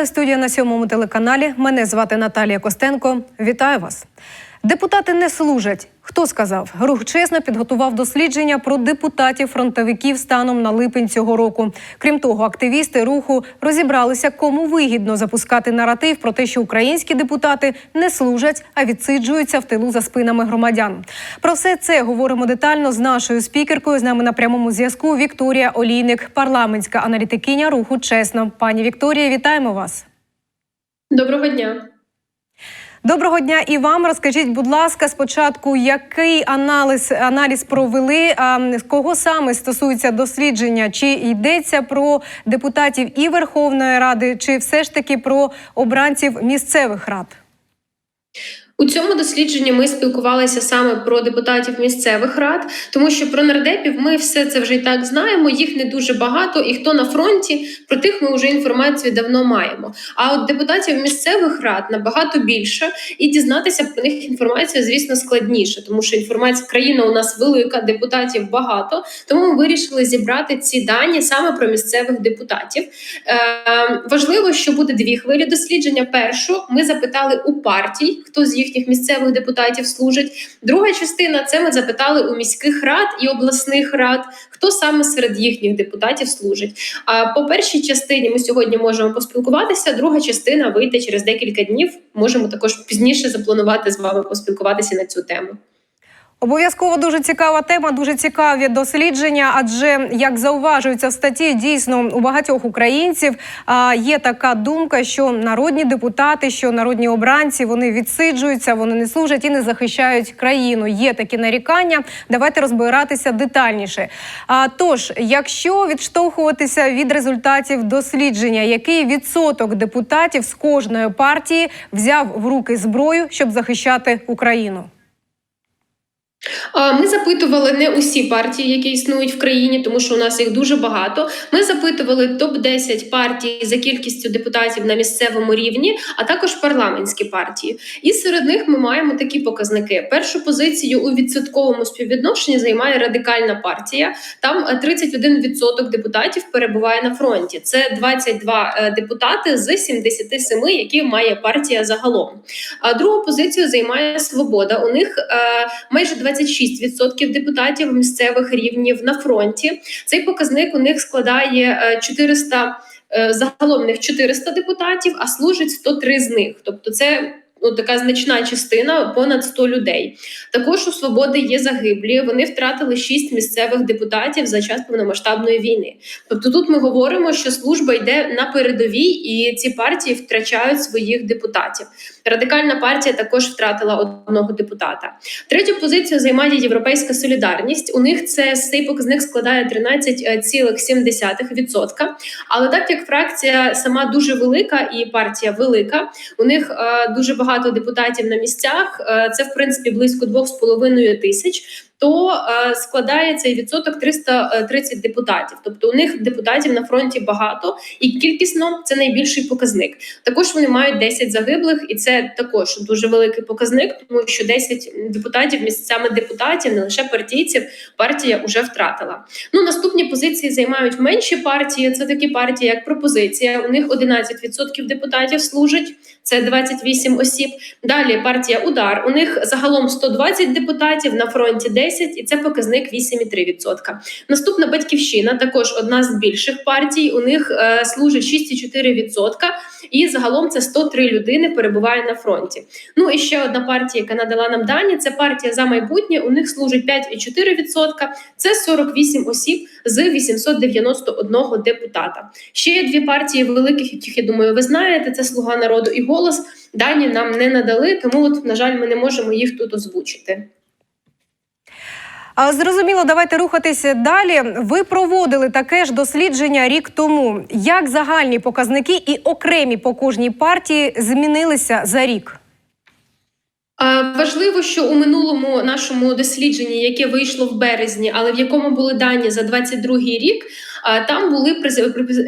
Триває студія на сьомому телеканалі. Мене звати Наталія Костенко. Вітаю вас. Депутати не служать. Хто сказав? Рух чесно підготував дослідження про депутатів-фронтовиків станом на липень цього року. Крім того, активісти руху розібралися, кому вигідно запускати наратив про те, що українські депутати не служать, а відсиджуються в тилу за спинами громадян. Про все це говоримо детально з нашою спікеркою. З нами на прямому зв'язку Вікторія Олійник, парламентська аналітикиня руху чесно. Пані Вікторія, вітаємо вас. Доброго дня. Доброго дня і вам. Розкажіть, будь ласка, спочатку, який аналіз аналіз провели? А кого саме стосується дослідження? Чи йдеться про депутатів і Верховної Ради, чи все ж таки про обранців місцевих рад? У цьому дослідженні ми спілкувалися саме про депутатів місцевих рад, тому що про нардепів ми все це вже і так знаємо. Їх не дуже багато, і хто на фронті про тих ми вже інформацію давно маємо. А от депутатів місцевих рад набагато більше, і дізнатися про них інформацію, звісно, складніше, тому що інформація країна у нас велика, депутатів багато. Тому ми вирішили зібрати ці дані саме про місцевих депутатів. Е, Важливо, що буде дві хвилі дослідження. Першу ми запитали у партій, хто з їхніх місцевих депутатів служить. Друга частина це ми запитали у міських рад і обласних рад, хто саме серед їхніх депутатів служить. А по першій частині ми сьогодні можемо поспілкуватися. Друга частина вийде через декілька днів. Можемо також пізніше запланувати з вами поспілкуватися на цю тему. Обов'язково дуже цікава тема, дуже цікаві дослідження. Адже як зауважується в статті, дійсно у багатьох українців а, є така думка, що народні депутати, що народні обранці вони відсиджуються, вони не служать і не захищають країну. Є такі нарікання. Давайте розбиратися детальніше. А тож, якщо відштовхуватися від результатів дослідження, який відсоток депутатів з кожної партії взяв в руки зброю, щоб захищати Україну? Ми запитували не усі партії, які існують в країні, тому що у нас їх дуже багато. Ми запитували топ 10 партій за кількістю депутатів на місцевому рівні, а також парламентські партії. І серед них ми маємо такі показники: першу позицію у відсотковому співвідношенні займає радикальна партія. Там е, 31% депутатів перебуває на фронті. Це 22 е, депутати з 77, які має партія загалом. А другу позицію займає свобода. У них е, майже 26% депутатів місцевих рівнів на фронті. Цей показник у них складає е, 400, е, загалом у них 400 депутатів, а служить 103 з них. Тобто, це ну, така значна частина, понад 100 людей. Також у свободи є загиблі. Вони втратили 6 місцевих депутатів за час повномасштабної війни. Тобто, тут ми говоримо, що служба йде на передовій, і ці партії втрачають своїх депутатів. Радикальна партія також втратила одного депутата. Третю позицію займає Європейська солідарність. У них це цей показник складає 13,7%. Але так як фракція сама дуже велика і партія велика, у них е, дуже багато депутатів на місцях. Е, це в принципі близько 2,5 тисяч. То е, складає цей відсоток 330 депутатів. Тобто у них депутатів на фронті багато, і кількісно це найбільший показник. Також вони мають 10 загиблих, і це також дуже великий показник, тому що 10 депутатів місцями депутатів, не лише партійців, партія вже втратила. Ну наступні позиції займають менші партії. Це такі партії, як пропозиція. У них 11% депутатів служать. Це 28 осіб. Далі партія Удар. У них загалом 120 депутатів на фронті 10, і це показник 8,3%. Наступна батьківщина, також одна з більших партій. У них е, служить 6,4%, і загалом це 103 людини перебуває на фронті. Ну і ще одна партія, яка надала нам дані. Це партія за майбутнє. У них служить 5,4%. Це 48 осіб з 891 депутата. Ще є дві партії великих, яких я думаю, ви знаєте. Це Слуга народу і голос. Дані нам не надали, тому от, на жаль, ми не можемо їх тут озвучити. Зрозуміло, давайте рухатися далі. Ви проводили таке ж дослідження рік тому. Як загальні показники і окремі по кожній партії змінилися за рік? Важливо, що у минулому нашому дослідженні, яке вийшло в березні, але в якому були дані за 22 рік, там були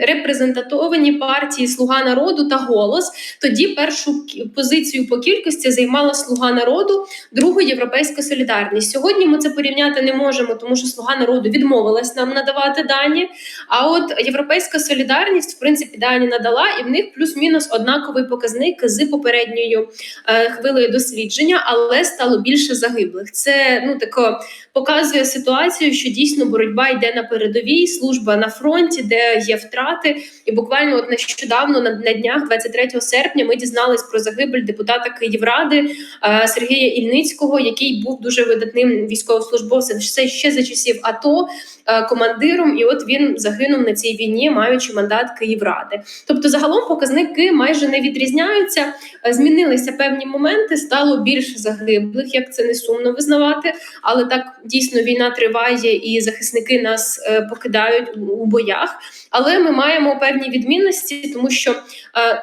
репрезентатовані партії Слуга народу та голос. Тоді першу позицію по кількості займала Слуга народу, другу європейська солідарність. Сьогодні ми це порівняти не можемо, тому що Слуга народу відмовилась нам надавати дані. А от європейська солідарність, в принципі, дані надала, і в них плюс-мінус однаковий показник з попередньою е, хвилею дослідження, але стало більше загиблих. Це ну тако показує ситуацію, що дійсно боротьба йде на передовій, служба на фронті, де є втрати. І буквально от нещодавно на, на днях, 23 серпня, ми дізнались про загибель депутата Київради е, Сергія Ільницького, який був дуже видатним військовослужбовцем ще, ще за часів АТО, е, командиром. І от він загинув на цій війні, маючи мандат Київради. Тобто, загалом показники майже не відрізняються. Е, Змінилися певні моменти, стало більше загиблих, як це не сумно визнавати. Але так дійсно війна триває, і захисники нас е, покидають у- боях. Але ми маємо певні відмінності, тому що е,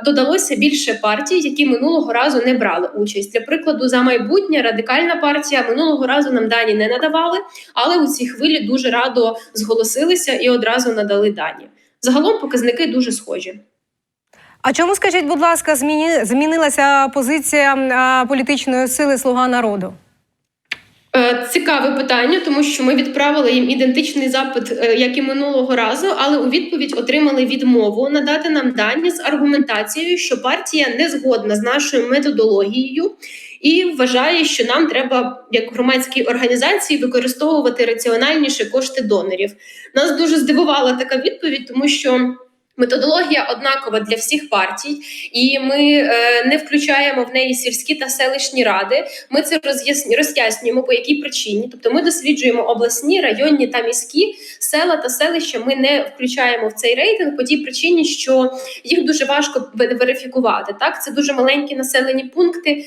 додалося більше партій, які минулого разу не брали участь. Для прикладу, за майбутнє радикальна партія минулого разу нам дані не надавали, але у цій хвилі дуже радо зголосилися і одразу надали дані. Загалом показники дуже схожі. А чому скажіть, будь ласка, зміні... змінилася позиція а, політичної сили Слуга народу? Е, Цікаве питання, тому що ми відправили їм ідентичний запит, е, як і минулого разу, але у відповідь отримали відмову надати нам дані з аргументацією, що партія не згодна з нашою методологією і вважає, що нам треба, як громадській організації, використовувати раціональніше кошти донорів. Нас дуже здивувала така відповідь, тому що. Методологія однакова для всіх партій, і ми е, не включаємо в неї сільські та селищні ради. Ми це роз'ясні- роз'яснюємо по якій причині. Тобто ми досліджуємо обласні, районні та міські села та селища. Ми не включаємо в цей рейтинг по тій причині, що їх дуже важко верифікувати. Так, це дуже маленькі населені пункти,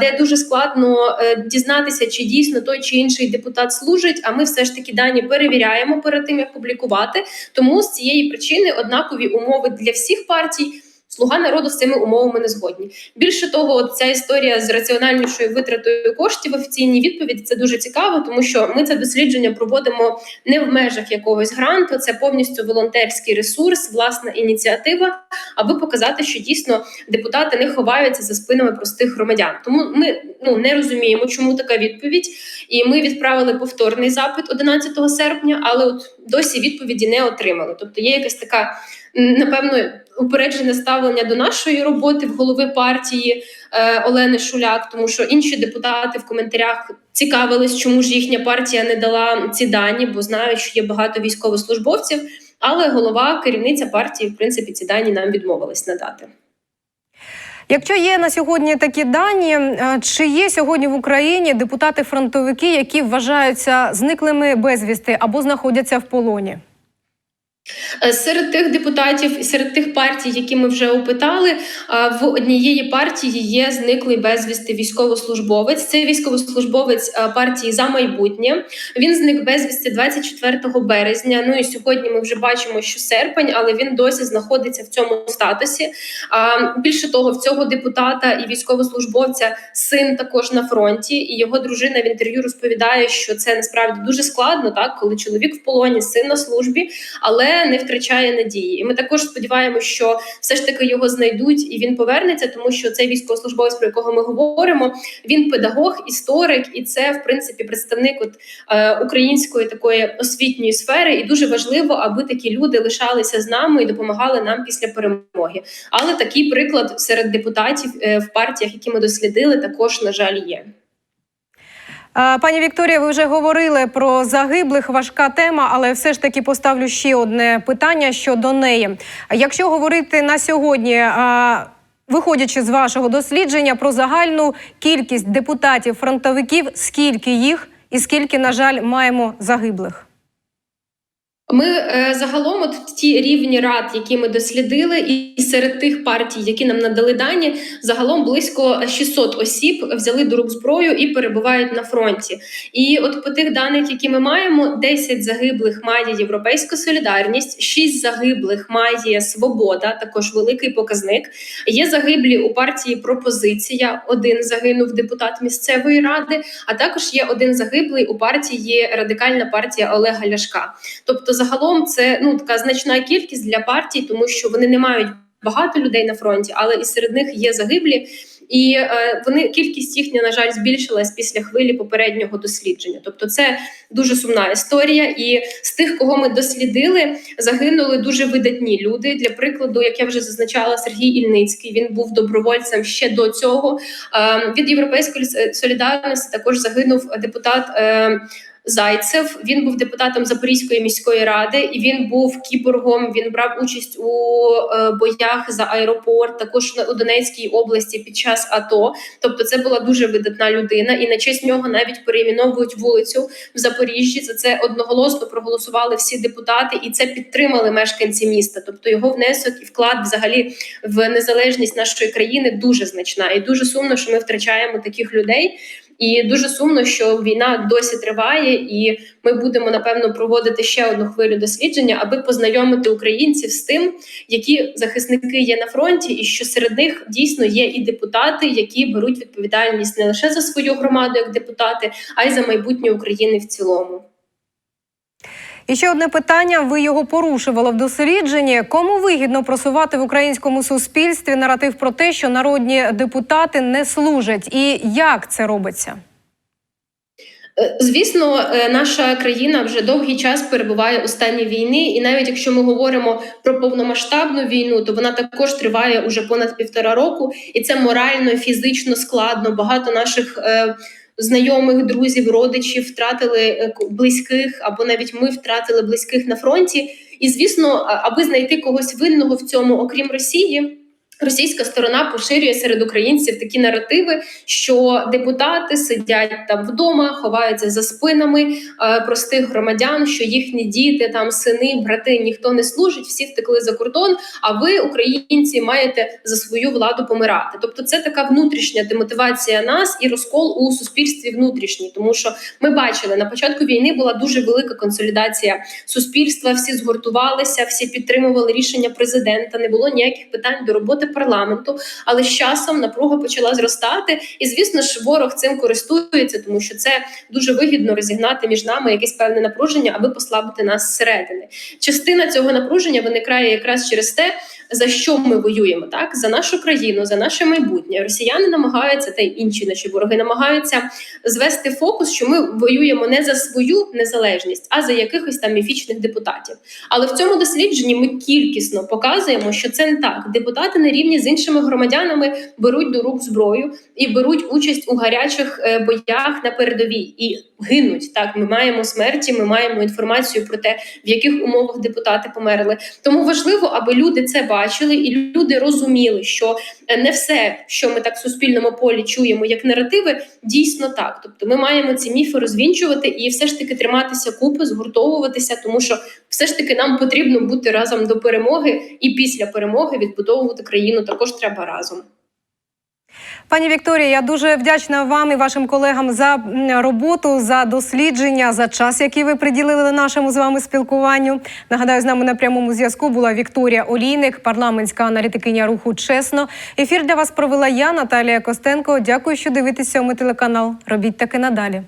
де дуже складно е, дізнатися, чи дійсно той чи інший депутат служить. А ми все ж таки дані перевіряємо перед тим, як публікувати. Тому з цієї причини однакові умови для всіх партій. Слуга народу з цими умовами не згодні. Більше того, от ця історія з раціональнішою витратою коштів в офіційній відповіді це дуже цікаво, тому що ми це дослідження проводимо не в межах якогось гранту, це повністю волонтерський ресурс, власна ініціатива, аби показати, що дійсно депутати не ховаються за спинами простих громадян. Тому ми ну не розуміємо, чому така відповідь. І ми відправили повторний запит 11 серпня, але от досі відповіді не отримали. Тобто є якась така напевно упереджене ставлення до нашої роботи в голови партії е, Олени Шуляк, тому що інші депутати в коментарях цікавились, чому ж їхня партія не дала ці дані, бо знають, що є багато військовослужбовців. Але голова керівниця партії, в принципі, ці дані нам відмовилась надати. Якщо є на сьогодні такі дані, е, чи є сьогодні в Україні депутати-фронтовики, які вважаються зниклими безвісти або знаходяться в полоні? Е, Серед тих депутатів і серед тих партій, які ми вже опитали, е, в однієї партії є зниклий безвісти військовослужбовець. Це військовослужбовець е, партії за майбутнє. Він зник безвісти 24 березня. Ну і сьогодні ми вже бачимо, що серпень, але він досі знаходиться в цьому статусі. Більше того, в цього депутата і військовослужбовця син також на фронті, і його дружина в інтерв'ю розповідає, що це насправді дуже складно, так коли чоловік в полоні, син на службі, але не втрачає надії. І ми також сподіваємося, що все ж таки його знайдуть і він повернеться, тому що цей військовослужбовець, про якого ми говоримо, він педагог, історик, і це в принципі представник от, е, української такої освітньої сфери. І дуже важливо, аби такі люди лишалися з нами і допомагали нам після перемоги. Але такий приклад серед депутатів е, в партіях, які ми дослідили, також на жаль є. Пані Вікторія, ви вже говорили про загиблих. Важка тема, але все ж таки поставлю ще одне питання щодо неї. Якщо говорити на сьогодні, виходячи з вашого дослідження про загальну кількість депутатів-фронтовиків, скільки їх і скільки, на жаль, маємо загиблих? Ми е, загалом, от ті рівні рад, які ми дослідили, і серед тих партій, які нам надали дані, загалом близько 600 осіб взяли до рук зброю і перебувають на фронті. І от по тих даних, які ми маємо, 10 загиблих має Європейська солідарність, 6 загиблих має Свобода, також великий показник. Є загиблі у партії Пропозиція. Один загинув депутат місцевої ради, а також є один загиблий у партії Радикальна партія Олега Ляшка. Тобто загалом це ну така значна кількість для партій, тому що вони не мають багато людей на фронті, але і серед них є загиблі. І е, вони кількість їхня, на жаль, збільшилась після хвилі попереднього дослідження. Тобто, це дуже сумна історія. І з тих, кого ми дослідили, загинули дуже видатні люди. Для прикладу, як я вже зазначала, Сергій Ільницький він був добровольцем ще до цього. Е, від європейської солідарності також загинув депутат. Е, Зайцев він був депутатом Запорізької міської ради, і він був кіборгом. Він брав участь у е, боях за аеропорт, також у Донецькій області під час АТО. Тобто, це була дуже видатна людина, і на честь нього навіть перейменовують вулицю в Запоріжжі. За це одноголосно проголосували всі депутати, і це підтримали мешканці міста. Тобто його внесок і вклад взагалі в незалежність нашої країни дуже значна, і дуже сумно, що ми втрачаємо таких людей. І дуже сумно, що війна досі триває, і ми будемо напевно проводити ще одну хвилю дослідження, аби познайомити українців з тим, які захисники є на фронті, і що серед них дійсно є і депутати, які беруть відповідальність не лише за свою громаду як депутати, а й за майбутнє України в цілому. І ще одне питання. Ви його порушували в дослідженні. Кому вигідно просувати в українському суспільстві наратив про те, що народні депутати не служать, і як це робиться? Е, Звісно, е, наша країна вже довгий час перебуває у стані війни, і навіть якщо ми говоримо про повномасштабну війну, то вона також триває уже понад півтора року, і це морально, фізично складно. Багато наших е, знайомих, друзів, родичів втратили е, близьких, або навіть ми втратили близьких на фронті. І звісно, аби знайти когось винного в цьому, окрім Росії. Російська сторона поширює серед українців такі наративи, що депутати сидять там вдома, ховаються за спинами е, простих громадян, що їхні діти, там сини, брати ніхто не служить, всі втекли за кордон. А ви, українці, маєте за свою владу помирати. Тобто, це така внутрішня демотивація нас і розкол у суспільстві внутрішній, тому що ми бачили на початку війни була дуже велика консолідація суспільства. Всі згуртувалися, всі підтримували рішення президента. Не було ніяких питань до роботи парламенту. Але з часом напруга почала зростати, і звісно ж, ворог цим користується, тому що це дуже вигідно розігнати між нами якесь певне напруження, аби послабити нас зсередини. Частина цього напруження виникає якраз через те, за що ми воюємо, так за нашу країну, за наше майбутнє. Росіяни намагаються, та й інші наші вороги намагаються звести фокус, що ми воюємо не за свою незалежність, а за якихось там міфічних депутатів. Але в цьому дослідженні ми кількісно показуємо, що це не так. Депутати на рівні з іншими громадянами беруть до рук зброю і беруть участь у гарячих е, боях на передовій і гинуть. Так, ми маємо смерті, ми маємо інформацію про те, в яких умовах депутати померли. Тому важливо, аби люди це бачили, і люди розуміли, що е, не все, що ми так в суспільному полі чуємо, як наративи, дійсно так. Тобто, ми маємо ці міфи розвінчувати і все ж таки триматися купи, згуртовуватися, тому що все ж таки нам потрібно бути разом до перемоги, і після перемоги відбудовувати країну також треба разом. Пані Вікторія, я дуже вдячна вам і вашим колегам за роботу, за дослідження, за час, який ви приділили нашому з вами спілкуванню. Нагадаю, з нами на прямому зв'язку була Вікторія Олійник, парламентська аналітикиня руху Чесно. Ефір для вас провела я, Наталія Костенко. Дякую, що дивитеся у телеканал. Робіть таки надалі.